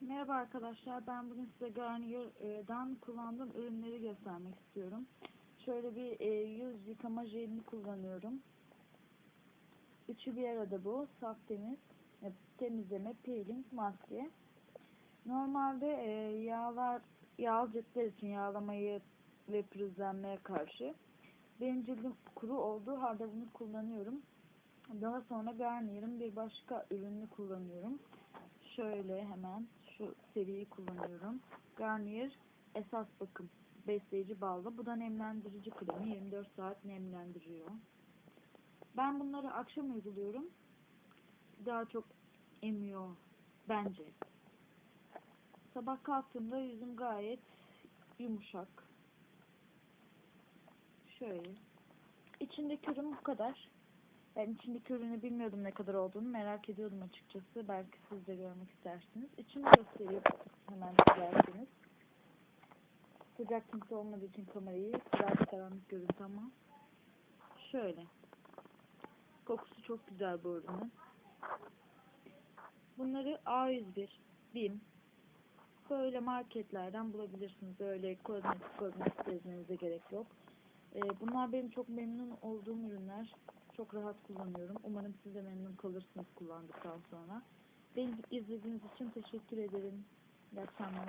Merhaba arkadaşlar, ben bugün size Garnier'dan kullandığım ürünleri göstermek istiyorum. Şöyle bir e, yüz yıkama jelini kullanıyorum. Üçü bir arada bu, saf temiz, e, temizleme, peeling, maske. Normalde e, yağlar, yağlı ciltler için yağlamayı ve pürüzlenmeye karşı. Benim cildim kuru olduğu halde bunu kullanıyorum. Daha sonra Garnier'ın bir başka ürününü kullanıyorum. Şöyle hemen şu seriyi kullanıyorum. Garnier esas bakım besleyici ballı. Bu da nemlendirici kremi. 24 saat nemlendiriyor. Ben bunları akşam uyguluyorum. Daha çok emiyor bence. Sabah kalktığımda yüzüm gayet yumuşak. Şöyle. İçindeki ürün bu kadar. Ben içindeki ürünü bilmiyordum ne kadar olduğunu merak ediyordum açıkçası. Belki siz de görmek istersiniz. İçini göstereyim hemen dilerseniz. Sıcak kimse olmadığı için kamerayı biraz karanlık görüntü ama şöyle. Kokusu çok güzel bu ürünün. Bunları A101, BİM, böyle marketlerden bulabilirsiniz. Öyle kozmetik kozmetik gezmenize gerek yok. Ee, bunlar benim çok memnun olduğum ürünler. Çok rahat kullanıyorum. Umarım siz de memnun kalırsınız kullandıktan sonra. Beni izlediğiniz için teşekkür ederim. İyi akşamlar.